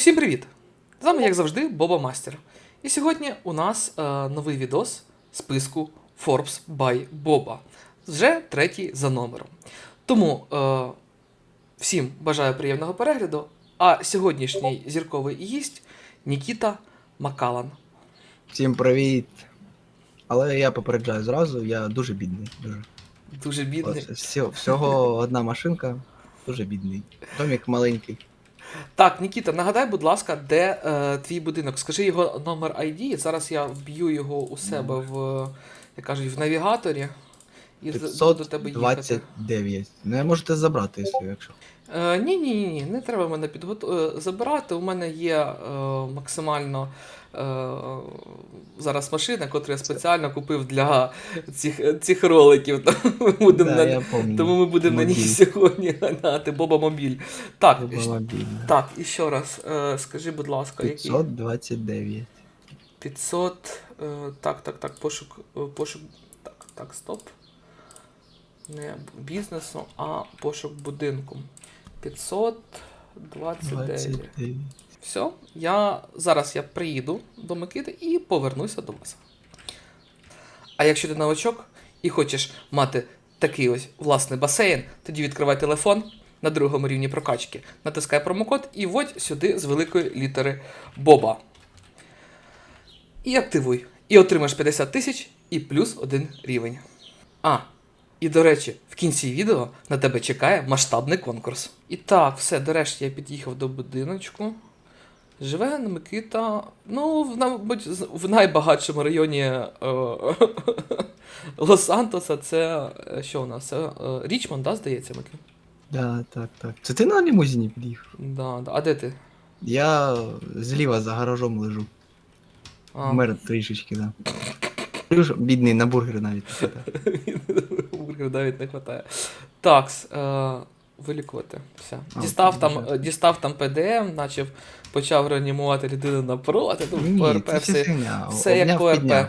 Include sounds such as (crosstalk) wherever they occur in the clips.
Усім привіт! З вами, як завжди, Боба Мастер. І сьогодні у нас е, новий відос списку Forbes by Боба. Вже третій за номером. Тому е, всім бажаю приємного перегляду. А сьогоднішній зірковий гість Нікіта Макалан. Всім привіт. Але я попереджаю зразу, я дуже бідний. Дуже. Дуже бідний. Ось, всього, всього одна машинка, дуже бідний. Домик маленький. Так, Нікіта, нагадай, будь ласка, де е, твій будинок? Скажи його номер ID. Зараз я вб'ю його у себе в, як кажуть, в навігаторі. І буду до тебе їхати. 529. Ну, можете забрати, якщо. якщо. Е, ні, ні, ні, ні, не треба мене підготу... е, забирати. У мене є е, максимально зараз машина, яку я спеціально купив для цих, цих роликів. (laughs) Тому будемо Да, на... Тому ми будемо на ній сьогодні ганяти. Боба мобіль. Так, Люба так, і ще раз, е, скажи, будь ласка, який 529. 500. Е, так, так, так, пошук, е, пошук. Так, так, стоп. Не бізнесу, а пошук будинку. 529. 29. Все, я зараз я приїду до Микити і повернуся до вас. А якщо ти новачок і хочеш мати такий ось власний басейн, тоді відкривай телефон на другому рівні прокачки, натискай промокод і вводь сюди з великої літери Боба. І активуй. І отримаєш 50 тисяч і плюс один рівень. А, і до речі, в кінці відео на тебе чекає масштабний конкурс. І так, все, до решті я під'їхав до будиночку. Живе Микита, ну, в, мабуть, в найбагатшому районі е, (laughs) Лос-Сантоса. Це е, що у нас? Е, Річмонд, да, здається, Микита? Да, так, так. Це ти на лімузині під'їхав? Да, да. А де ти? Я зліва за гаражом лежу. А, Вмер трішечки, да. Плюс бідний на бургер навіть. не хватає. (laughs) бургер навіть не вистачає. Так, е, вилікувати. Все. А, Дістав там, е, дістав там ПДМ, начав почав реанімувати людину напроти. Ні, ПРП, це все, все фігня. все як ПРП.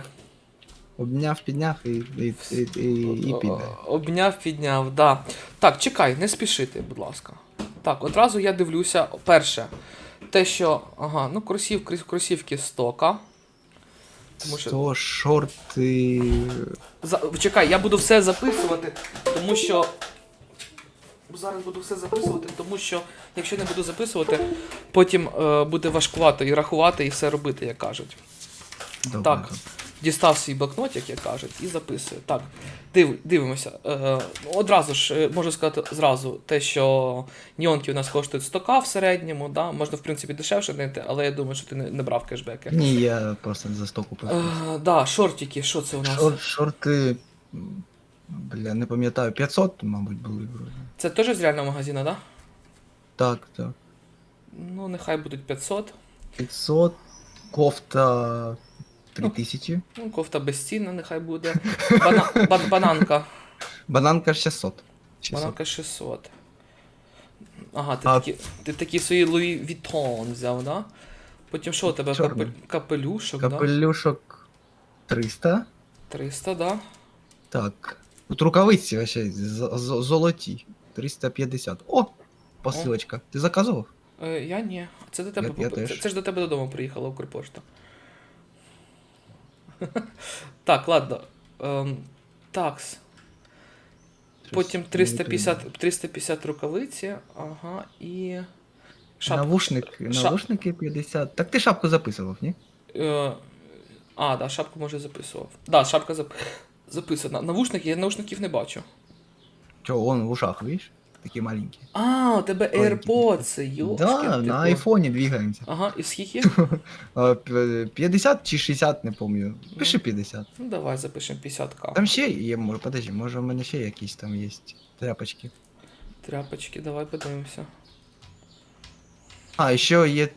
Обняв, підняв і, і, і, і, і піде. Обняв, підняв, да. Так, чекай, не спішити, будь ласка. Так, одразу я дивлюся. Перше, те, що. Ага, ну кросів, крос- кросівки стока. Тому що- То шорти. За... Чекай, я буду все записувати, тому що. Зараз буду все записувати, тому що якщо не буду записувати, потім е, буде важкувато і рахувати, і все робити, як кажуть. Добре. Так. Дістав свій блокнотик, як кажуть, і записую. Так, див, дивимося. Е, одразу ж е, можу сказати зразу те, що Ніонки у нас коштують 100к в середньому, да? можна, в принципі, дешевше знайти, але я думаю, що ти не, не брав кешбеки. Ні, я просто за 100 купив. Е, да, шортики, що це у нас? Шор, шорти. Бля, не пам'ятаю, 500, мабуть, були вроді. Це теж з реального магазину, так? Да? Так, так. Ну, нехай будуть 500. 500, кофта 3000, Ну, кофта безцінна, нехай буде. Бана... ба- бананка. бананка 600. 600. Бананка 600. Ага, ти, А- такі, ти такі свої Луї Вітон взяв, да? Потім що у тебе? Чорний. Капель... Капелюшок, да? Капелюшок 300. 300, да? Так. Тут рукавиці вообще з- з- золоті. 350. О! Посилочка. Ти заказував? Е, я ні. Це до тебе Я- я поп- це, теж. це ж до тебе додому приїхала Укрпошта. (laughs) так, ладно. Ем, такс. Потім 350, 350 рукавиці, ага, і. Шапка. Навушник, навушники 50. Так ти шапку записував, ні? Е, а, да, шапку може записував. Да, шапка зап... (laughs) записана. Навушники, я навушників не бачу. Чого, он в ушах, видиш? Такі маленькі. А, у тебе AirPods, йошки. Да, на айфоні двигаємося. Ага, і скільки? (laughs) А, 50 чи 60, не пам'ятаю. Пиши 50. Ну давай запишемо 50к. Там ще є, може, подожди, може в мене ще якісь там є тряпочки. Тряпочки, давай подивимося. А, ще є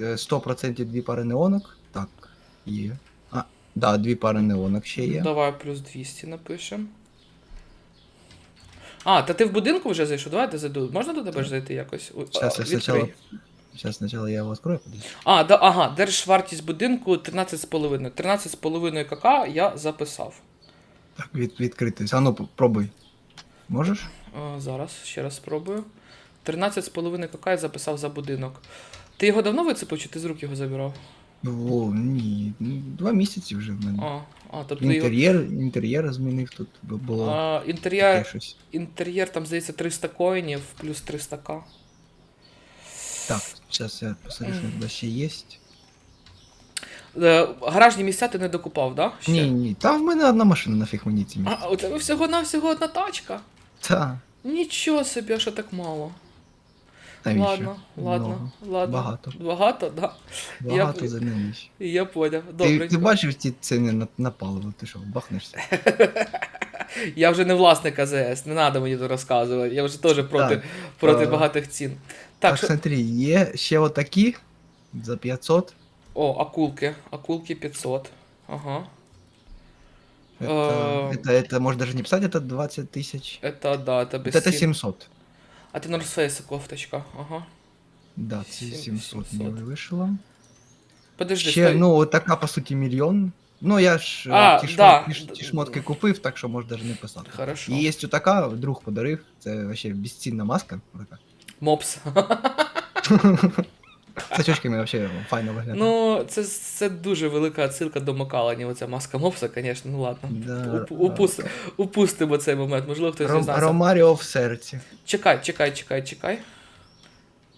е, 100% дві пари неонок. Так, є. Да, дві пари неонок ще є. Давай плюс 200 напишемо. А, та ти в будинку вже зайшов? Давай я зайду. Можна до тебе ж зайти якось? А, я спочатку. Зараз спочатку я його відкрою. А, да, ага, держвартість будинку 13,5. 13,5 кк я записав. Так, від, відкритий. А ну, пробуй. Можеш? А, зараз ще раз спробую. 13,5 кк я записав за будинок. Ти його давно вицепив, чи ти з рук його забирав? О, ні, ну, два місяці вже в мене. А, а тобто. Інтер'єр, інтер'єр змінив тут, було А, таке інтер'єр, щось. інтер'єр там, здається, 300 коїнів плюс 300к. Так, зараз я посмотрю, що туди ще є. Е, гаражні місця ти не докупав, да? Ще? Ні, ні, там в мене одна машина нафіг мені ці А, у тебе всього-навсього одна тачка? Та, Нічого собі, що так мало. навіщо? Ладно, ладно, Много. ладно. Багато. Багато, да. Багато Я- за навіщо. Я поняв. Ти, Добре. ти бачив ті ціни на, на паливо, ти що, бахнешся? (laughs) Я вже не власник АЗС, не треба мені тут розказувати. Я вже теж проти, Так, проти е, багатих цін. Так, Так, що... смотри, є ще отакі за 500. О, акулки. Акулки 500. Ага. Это, Э, это, это, можно даже не писать, это 20 тысяч. Это, да, это без Вот это цін. 700. А ти Face кофточка. Ага. Да, це 700, 700. мені вийшло. Подожди, Ще, стой. ну, така, по суті, мільйон. Ну, я ж е, А, ті, да. ті, ті шмотки купив, так що можеш навіть не писати. Хорошо. І є така, друг подарив, це вообще безцінна маска. Така. Мопс. (laughs) З очочками вообще файно виглядає. ну, це, це дуже велика отсилка до Макалані, оця маска мопса, звісно, ну ладно. Да, Уп- упус- Упустимо цей момент, можливо, хтось Ром, дізнався. Ромаріо в серці. Чекай, чекай, чекай, чекай.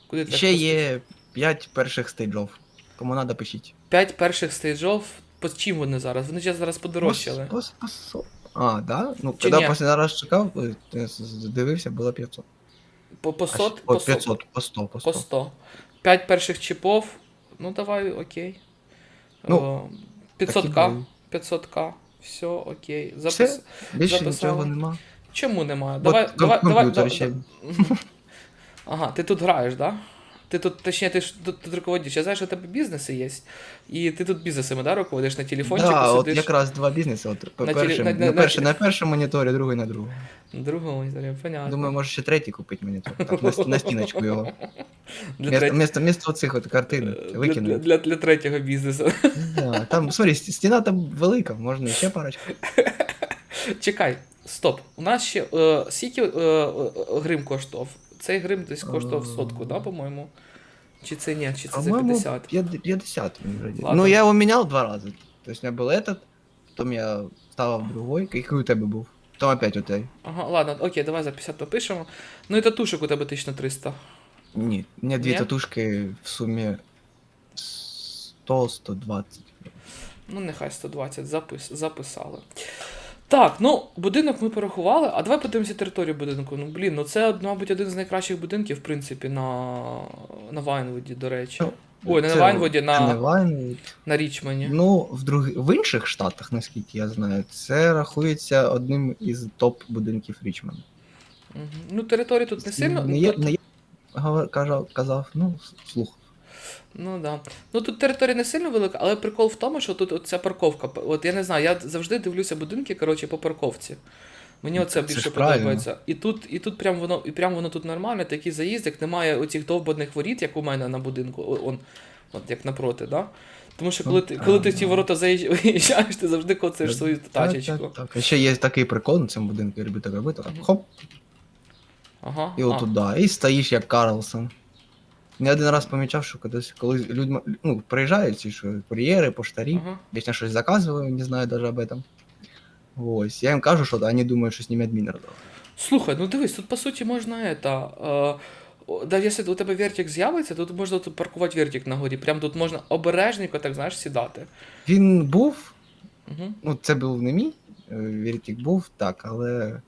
Куди ти Ще так є 5 перших стейджов. Кому надо, пишіть. П'ять перших стейджов. По чим вони зараз? Вони зараз зараз подорожчали. По, по, по, а, да? Ну, Чи коли ні? останній раз чекав, е, е, дивився, було 500. По, по А сот, по, сот, 500, по 100, по 100. по 100. П'ять перших чіпов. Ну давай, окей. Ну, 500к. 500к. Все, окей. Все? Запис... Більше Записали. нічого нема. Чому немає? Давай, Давай, давай, давай. (laughs) Ага, ти тут граєш, да? Ти тут, точніше, ти ж тут, тут руководиш. Я знаю, що у тебе бізнеси є. І ти тут бізнесами, да, руководиш на телефончику, Да, от якраз два бізнеси. От, по- На перший, теле- на, на- на- перший, на- на першому моніторі, другий на другому. На другому, моніторі, понятно. Думаю, може ще третій купити монітор. Так, на, на стіночку його. (laughs) для, Вместо, треть- вместо, вместо оцих от картин Е, для, для, для, третього бізнесу. Да, там, смотри, ст- стіна там велика, можна ще парочку. (laughs) Чекай, стоп. У нас ще е, скільки е, е, грим коштував? Цей грим десь коштував сотку, да, по-моєму? Чи це ні, чи це за По-моему, 50? 50. 50 он вроде. Ладно. Ну, я его менял два раза. То есть у меня был этот, потом я ставил другой. Какой у тебя был? Потом опять у тебя. Ага, ладно, окей, давай за 50 напишемо. Ну і татушек у тебе 1300. Нет, у меня две Не? татушки в сумме 100-120. Ну, нехай 120 запис, записали. Так, ну, будинок ми порахували, а давай подивимося територію будинку. Ну, блін, ну це, мабуть, один з найкращих будинків, в принципі, на, на Вайнвуді, до речі. Ну, Ой, не на Це Вайнвуді, не на, Вайнвуд. на Річмані. Ну, в, друг... в інших штатах, наскільки я знаю, це рахується одним із топ-будинків Річмонда. Мгм. Ну, території тут не сильно. Не тут- не я кажав, казав, ну, слух. Ну да. Ну тут територія не сильно велика, але прикол в тому, що тут ця парковка. От я не знаю, я завжди дивлюся будинки, коротше, по парковці. Мені Ну, оце це більше правильно. подобається. І тут, і тут прям воно, і прям воно тут нормально, такий заїзд, як немає оцих довбаних воріт, як у мене на будинку, он, от як напроти, да? Тому що Ну, коли ти, коли ти в ті правильно. ворота заїжджаєш, (laughs) ти завжди коцаєш свою тачечку. Так, так, так. Ще є такий прикол на цьому будинку, так робити. Так, хоп, Ага. і отуда. І стоїш як Карлсон. Я один раз помічав, що колись, коли людьми ну, приїжджають ці що, кур'єри, поштарі, Ага. вічно щось заказую, не знаю даже об этом. Ось, я їм кажу, що вони думають, що з ними адмін роздав. Слухай, ну дивись, тут по суті можна это. Е, да, якщо у тебе вертик з'явиться, то тут можна тут паркувати вертик на горі. Прям тут можна обережненько, так знаєш, сідати. Він був, Угу. ну це був не мій, е, віртік був, так, але.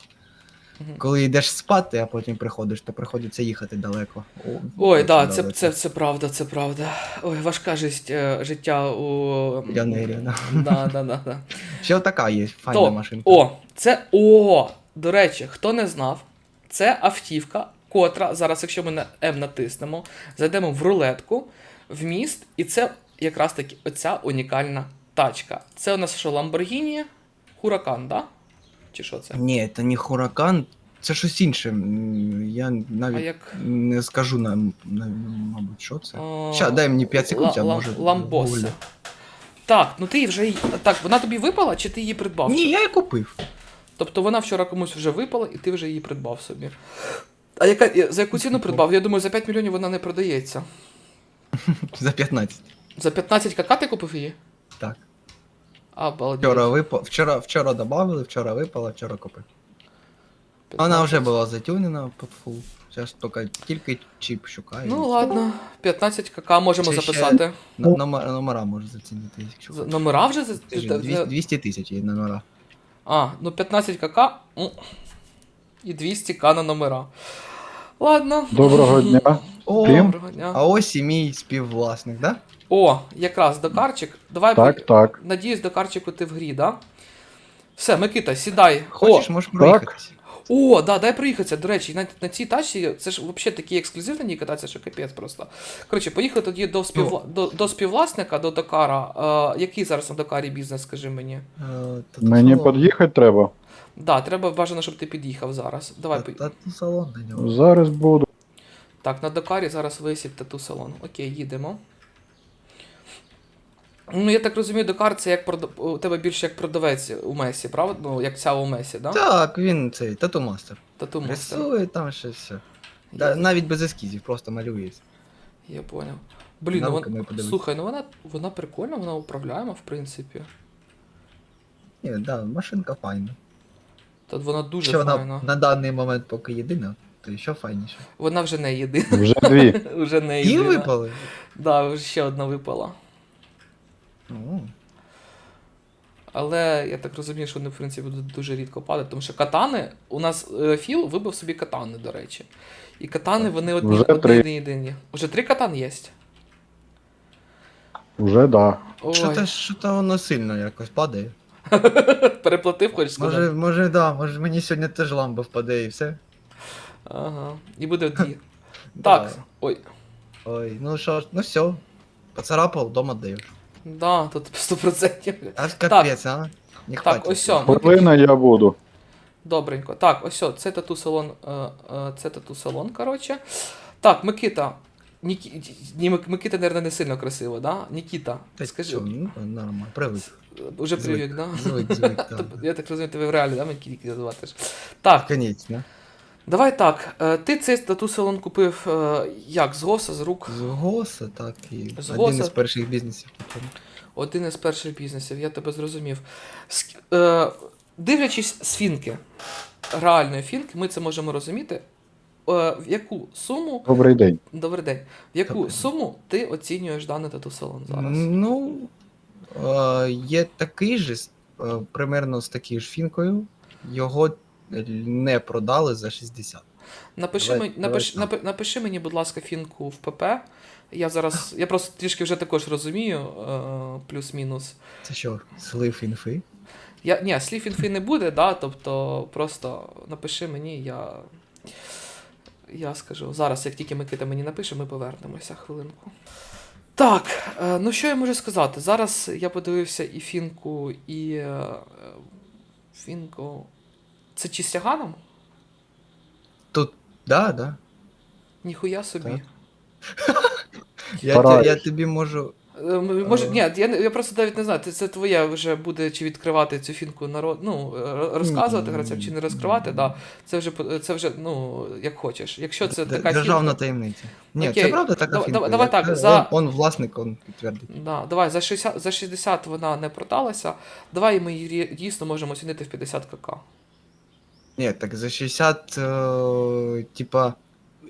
Коли йдеш спати, а потім приходиш, то приходиться їхати далеко. О, Ой, дуже да, це, далеко. це, це правда, це правда. Ой, важка життя, е, життя у. Піонерів, да. Да, да, да, да. Ще така є файна То, машинка. О, це о! До речі, хто не знав, це автівка, котра зараз, якщо ми на М натиснемо, зайдемо в рулетку, в міст, і це якраз таки оця унікальна тачка. Це у нас що, Lamborghini Huracan, да? Чи що це? Ні, це не Хуракан, це щось інше. Я А навіть як. не скажу нам, на- мабуть, що це. Ща, дай мені 5 секунд, я Ла- можу. Лам- гуглю. Так, ну ти вже. Так, вона тобі випала, чи ти її придбав? Ні, я її купив. Тобто вона вчора комусь вже випала, і ти вже її придбав собі. А яка, за яку ціну придбав? Я думаю, за 5 мільйонів вона не продається. (laughs) За 15. За 15 кк ти купив її? Обалдеть. Вчора випав. Вчора, вчора добавили, вчора випала, вчора купив. Вона вже була затюнена під фул. Зараз тільки, тільки чіп шукаю. Ну ладно, 15 кк можемо Чи ще- записати. Н- номер, номера може зацінити, якщо З- хочеш. Номера вже за- за- 200 200 тисяч є номера. А, ну 15 кк м, і 200 к на номера. Ладно. Доброго дня. О, Тим? Доброго дня. а ось і мій співвласник, да? О, якраз Дакарчик. Давай Так, по- так. Надіюсь, Дакарчику ти в грі, да? Все, Микита, сідай. Хочеш, можеш проїхатися. О, да, дай проїхатися. До речі, на, на цій тачці це ж взагалі такі ексклюзив на ній кататися, що капець просто. Коротше, поїхали тоді до, співвла... до, до співвласника, до Дакара. Е, який зараз на Дакарі бізнес, скажи мені? Е, тату Мені салон. під'їхати треба. Да, треба бажано, щоб ти під'їхав зараз. Давай. Та- Тату салон на нього. Зараз буду. Так, на Дакарі зараз висить тату салон. Окей, їдемо. Ну, я так розумію, Дакар це як прода... у тебе більше як продавець у Месі, правда? Ну, як ця у Месі, да? Так, він цей тату мастер. Тату мастер. Рисує там ще все. Да, навіть без ескізів, просто малюється. Я понял. Блін, ну вона... слухай, ну вона, вона прикольна, вона управляема, в принципі. Ні, да, машинка файна. Тут вона дуже Що вона на даний момент поки єдина, то ще файніше. Вона вже не єдина. Вже дві. (laughs) вже не І єдина. випали. Да, вже ще одна випала. Ну, Але я так розумію, що вони, в принципі, будуть дуже рідко падати, тому що катани, у нас е, Філ вибив собі катани, до речі. І катани вони одні, Вже одні три. єдині. Уже три катани є. Вже да. Ой, що то що то воно сильно якось падає. (laughs) переплатив, хочеш сказати? Може, може, да, може мені сьогодні теж ламба впаде і все. Ага. І буде дві. Так, ой. Ой, ну що ж, ну все. Поцарапав, дома даю. Да, тут 100%. Аж капець, а? Не Так, ось сьо. Хвилина я буду. Добренько. Так, ось о, це тату салон. Е, е, це тату салон, коротше. Так, Микита. Нікі... Ні, Мик- Микита, мабуть, не сильно красиво, да? Нікіта, Та скажи, що, ну, нормально, привик. уже привик, да? Звик, звик, (laughs) так. Тобто, Я так розумію, тебе в реалі, да, Микіті називати ж. Так, Конечно. Давай так. е, Ти цей тату салон купив е, як? З ГОСа, з рук? З ГОСа, так, і З один ГОСа? із перших бізнесів. Один із перших бізнесів, я тебе зрозумів. Ск- е, дивлячись з фінки, реальної фінки, ми це можемо розуміти. Е, в яку суму, Добрий день. добрий день, в яку Добрий суму ти оцінюєш даний тату салон зараз? Ну, е, є такий же, е, примерно з такою ж фінкою. Його не продали за 60. Напиши, давай- мені, давай напиши, напи- напиши мені, будь ласка, фінку в ПП. Я зараз, (laughs) я просто трішки вже також розумію, е, плюс-мінус. Це що, слив інфи? Я, ні, слів інфи не буде, да, тобто просто напиши мені, я. Я скажу. Зараз, як тільки Микита мені напише, ми повернемося хвилинку. Так, е, ну що я можу сказати? Зараз я подивився і фінку, і. е, Фінку. Це чи з тяганом? Тут, да, да. Ніхуя собі. Так. Я, Порадиш. я тобі можу. Е, Може, Е. ні, я, не- я просто навіть не знаю, це, це твоє вже буде чи відкривати цю фінку народ, ну, е, розказувати Ні. гравцям, чи не розкривати, да. Це вже по- це вже, ну, як хочеш. Якщо це Д- така Державна фінка, таємниця. Ні, Окей. це правда така фінка. давай- давай Я- так, е, за- Он, он власник, он підтвердить. да, давай, за 60, за 60 вона не продалася, давай ми її рі- дійсно можемо оцінити в 50 кк. Ні, так за 60, е, типа,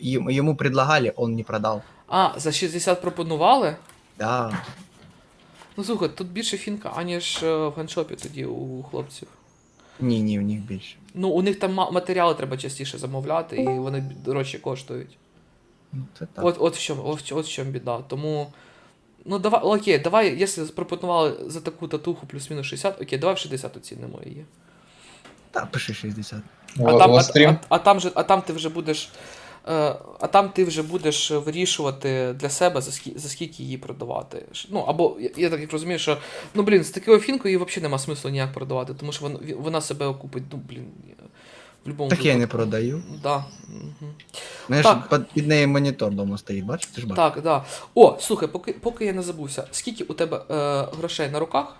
ем- ему предлагали, он не продал. А, за 60 пропонували? Да. Ну слухай, тут більше фінка, аніж е, в ганшопі тоді у хлопців. Ні, ні, в них більше. Ну, у них там ма- матеріали треба частіше замовляти, і вони дорожче коштують. Ну, це так. От, от, в чому, от, в- от в чому біда. Тому. Ну, давай, окей, давай, якщо запропонували за таку татуху плюс-мінус 60, окей, давай в 60 оцінимо її. Та, пиши 60. А там, а, а, а, там же, а там ти вже будеш. Е, а там ти вже будеш вирішувати для себе, за скільки, за скільки її продавати. Ну, або я, я так як розумію, що ну блін, з такою фінкою її взагалі нема смислу ніяк продавати, тому що вона, вона себе окупить, ну блін. В будь-якому Так я не продаю. Да. Угу. Знаєш, Так. під, під нею монітор дома стоїть, бачиш? Ти ж бачиш? Так, да. О, слухай, поки, поки я не забувся, скільки у тебе е, грошей на руках?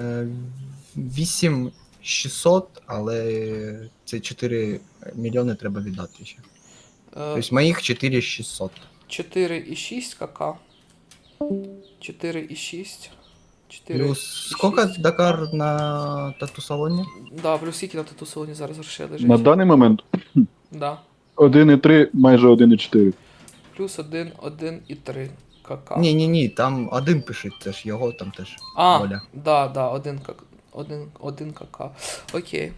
Е, 8600, але це 4 мільйони треба віддати ще. Е, Тобто моїх 4600. 4,6 КК. 4,6. 4, Плюс сколько Дакар на тату-салоні? Да, плюс скільки на тату салоні зараз грошей лежить. На даний момент (clears throat) Да. 1,3, майже 1,4. Плюс 1, 1 і 3 КК. Ні, ні, ні, там один пишуть теж, його там теж. А, Оля. да, да, 1 КК. 1, 1 КК. Окей.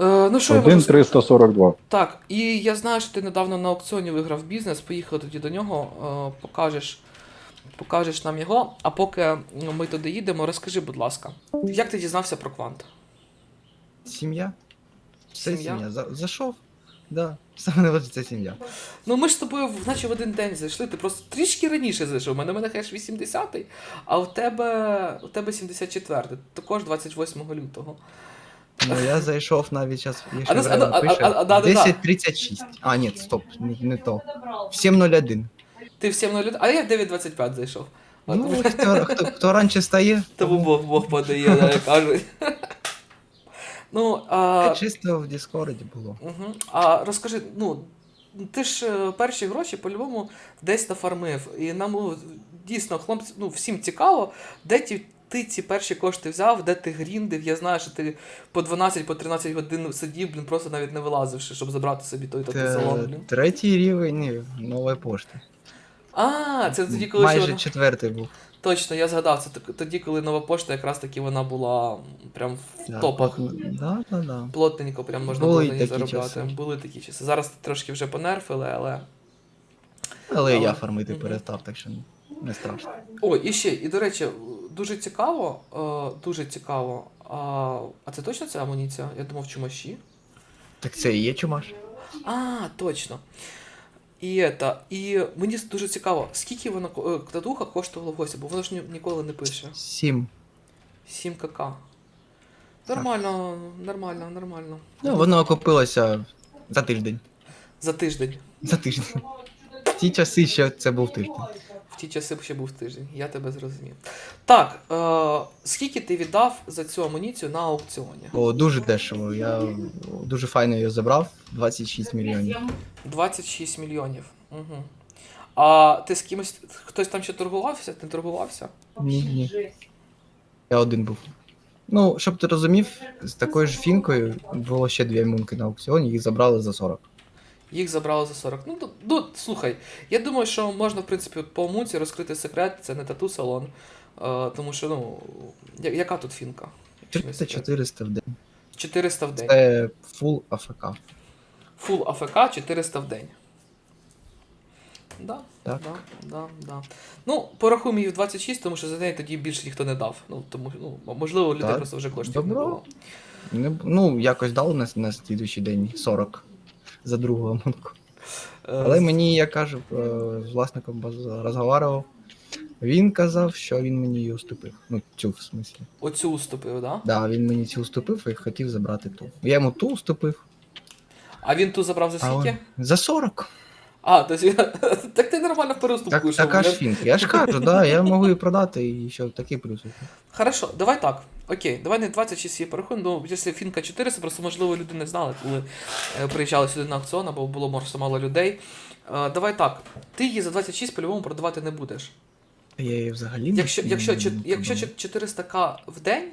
Е, ну що я можу сказати? 1,342. Так, і я знаю, що ти недавно на аукціоні виграв бізнес, поїхали тоді до нього, е, покажеш, покажеш нам його. А поки ми туди їдемо, розкажи, будь ласка, як ти дізнався про квант? Сім'я? Все Сім'я? сім'я. За- Зайшов? Да. Саме найважче це сім'я. Ну ми ж з тобою, наче в один день зайшли, ти просто трішки раніше зайшов. У мене, у мене хеш 80-й, а у тебе, у тебе 74-й, також 28 лютого. Ну я зайшов навіть час, якщо А ну, правильно а ну, а- а- а- да, да, да. 10.36. А, ні, стоп, не, не то. В 7.01. Ти в 7 лютого, а я в 9.25 зайшов. Ну, хто, хто, хто раніше стає, Тому Бог, Бог подає, кажуть. Ну, а, чисто в Діскорді було. Угу. А розкажи, ну, ти ж е, перші гроші по-любому десь нафармив. І нам ну, дійсно хлопці, ну, всім цікаво, де ті, ти ці перші кошти взяв, де ти гріндив. Я знаю, що ти по 12 по 13 годин сидів, блін, просто навіть не вилазивши, щоб забрати собі той такий салон, блін. Третій рівень нової пошти. А, це тоді, коли Майже вона... четвертий був. Точно, я згадав, це тоді, коли нова пошта, якраз таки вона була прям в Да, топах. Да, да, да. Плотненько прям можна було на ній заробляти. часи. Були такі часи. Зараз трошки вже понерфили, але. Але Але- я фармити Мгм. перестав, так що не страшно. О, і ще, і до речі, дуже цікаво, е, дуже цікаво. А, а це точно ця амуніція? Я думав, чумаші. Так це і є чумаш. А, точно. І это, і мені дуже цікаво, скільки вона ко- е, татуха коштувала в гості, бо воно ж ні, ніколи не пише. Сім. Сім кк. Нормально, нормально, нормально. Ну, воно окупилося за тиждень. За тиждень. За тиждень. В ті часи ще це був тиждень. Ті часи ще був тиждень, я тебе зрозумів. Так, е, скільки ти віддав за цю амуніцію на аукціоні? О, дуже дешево. Я дуже файно її забрав. 26 мільйонів. 26 мільйонів. Угу. А ти з кимось, хтось там ще торгувався? Ти торгувався? Ні, ні. Я один був. Ну, щоб ти розумів, з такою ж фінкою було ще дві мунки на аукціоні, їх забрали за 40. Їх забрали за 40. Ну, ну, слухай, я думаю, що можна, в принципі, по Умуці розкрити секрет, це не тату-салон. Е, тому що, ну, я- яка тут фінка? Якщо 300-400 в день. 400 в день. Це фул АФК. Фул АФК 400 в день. Да, Так. да, да, да. Ну, порахуємо її в 26, тому що за неї тоді більше ніхто не дав. Ну, тому, ну, можливо, у людей Так. просто вже коштів не Добро. було. Не, ну, якось дали на, на слідуючий день 40 за другу амунку. Е, Але мені, я кажу, е, з власником розговаривав. Він казав, що він мені її уступив. Ну, цю в смислі. Оцю уступив, да? Да, він мені цю уступив і хотів забрати ту. Я йому ту уступив. А він ту забрав за скільки? за 40. А, то есть, (laughs) так ти нормально в переступку Так, йшов, така ж блядь. фінка. Я ж кажу, да, я можу її продати і ще такий плюс. Хорошо, давай так. Окей, давай не 26 її порахуємо. Ну, якщо фінка 400, просто можливо люди не знали, коли е, приїжджали сюди на аукціон, або було просто мало людей. Е, давай так. Ти її за 26 по-любому продавати не будеш. Я її взагалі не Якщо, якщо, чот- якщо 400к в день,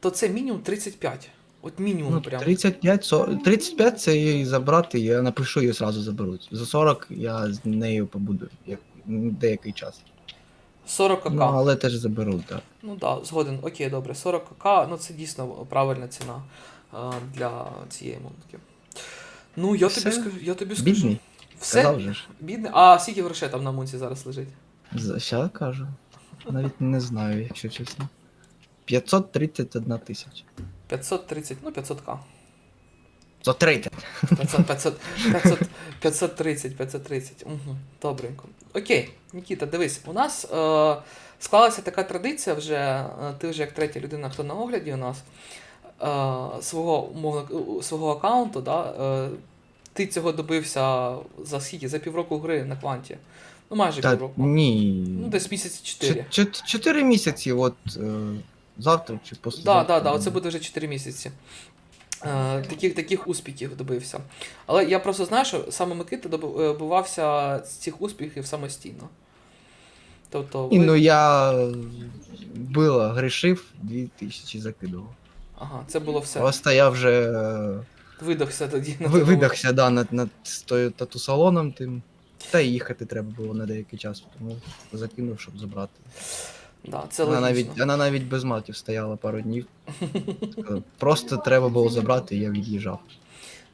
то це мінімум 35. От мінімум Ну, прям. 35, 40, 35 це її забрати, я напишу її зразу заберуть. За 40 я з нею побуду як, ну, деякий час. 40 к. Ну, але теж заберуть, так. Ну так, да, згоден. Окей, добре. 40 к, ну це дійсно правильна ціна е, для цієї монетки. Ну, я тобі скажу, я тобі скажу. Бідний, Все казав же ж. бідний. А скільки грошей там на мунці зараз лежить? За- Ща кажу. Навіть не знаю, якщо чесно. 531 тисяча. 530, ну 500к. 130. 500, 500, 500, 530, 530. Угу, добренько. Окей, Нікіта, дивись, у нас е, склалася така традиція вже, е, ти вже як третя людина, хто на огляді у нас, е, свого, умовно, свого аккаунту, да, е, ти цього добився за скільки? За півроку гри на кванті. Ну, майже Та, півроку. ні. Ну, десь місяці 4. Чо- чо- Чотири місяці, от е, завтра чи Так, послезавтра. так, так, оце буде вже 4 місяці. е, таких, таких успіхів добився. Але я просто знаю, що саме Микита е, добивався з цих успіхів самостійно. Тобто, І, ну я було, грішив, 2000 закидував. ага, це було все. Просто я вже е, Видохся тоді на ви- тому. видахся да, над, над тою тату-салоном тим. Та й їхати треба було на деякий час, тому закинув, щоб забрати. Да, це Вона логічно. навіть, вона навіть без матів стояла пару днів. Сказав, Просто треба було забрати, і я від'їжджав.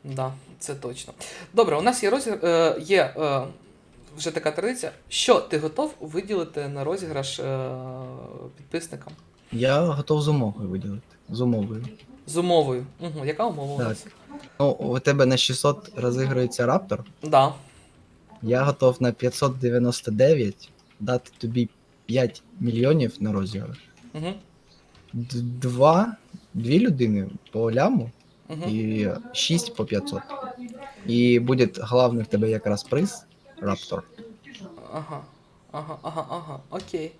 Да, це точно. Добре, у нас є розігр... е, є е, вже така традиція. Що ти готов виділити на розіграш е, підписникам? Я готов з умовою виділити. З умовою. З умовою. Угу. Яка умова у Так. нас? Ну, у тебе на 600 розігрується раптор. Да. Я готов на 599 дати тобі 5 мільйонів на розіграш. Угу. Два, дві людини по ляму Угу. і 6 по 500. І буде головний в тебе якраз приз раптор. Ага. Ага, ага, ага. Окей.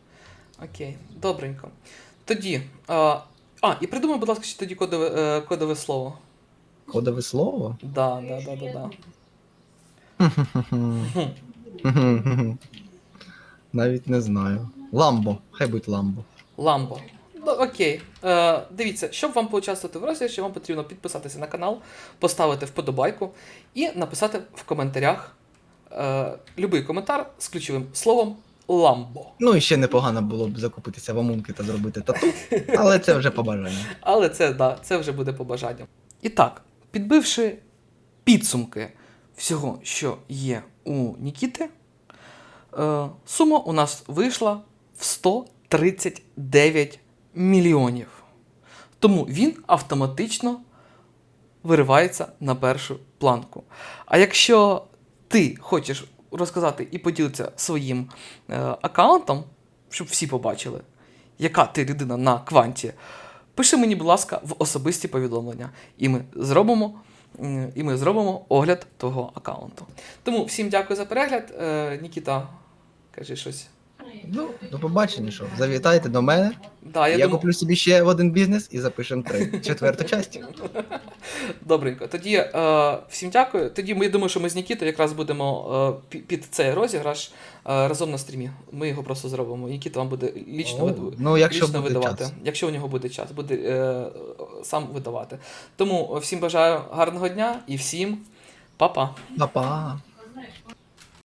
Окей. Добренько. Тоді. Е, а, і придумай, будь ласка, ще тоді кодове, е, кодове слово. Кодове слово? Да, да, да, да, да. Навіть не знаю. Ламбо, хай будь ламбо. Ламбо. Ну, окей. Е, дивіться, щоб вам поучаствувати в розіграші, вам потрібно підписатися на канал, поставити вподобайку і написати в коментарях е, любий коментар з ключовим словом Ламбо. Ну і ще непогано було б закупитися в Амунки та зробити тату, (laughs) але це вже побажання. Але це, да, це вже буде побажанням. І так, підбивши підсумки всього, що є у Нікіти, сума у нас вийшла в 139 мільйонів. Тому він автоматично виривається на першу планку. А якщо ти хочеш розказати і поділитися своїм е, аккаунтом, щоб всі побачили, яка ти людина на кванті, пиши мені, будь ласка, в особисті повідомлення, і ми зробимо. І ми зробимо огляд твого аккаунту. Тому всім дякую за перегляд. Е, Нікіта, кажи щось. Ну, до побачення, що завітайте до мене. Да, Я, я, думаю, куплю собі ще в один бізнес і запишемо три. Четверту часть. (laughs) Добренько. Тоді е, всім дякую. Тоді ми я думаю, що ми з Нікітою якраз будемо е, пі- під цей розіграш е, разом на стрімі. Ми його просто зробимо. Нікіта вам буде лічно, О, вид- ну, якщо лічно буде видавати. час. Якщо у нього буде час, буде е, сам видавати. Тому всім бажаю гарного дня і всім па-па. Па-па.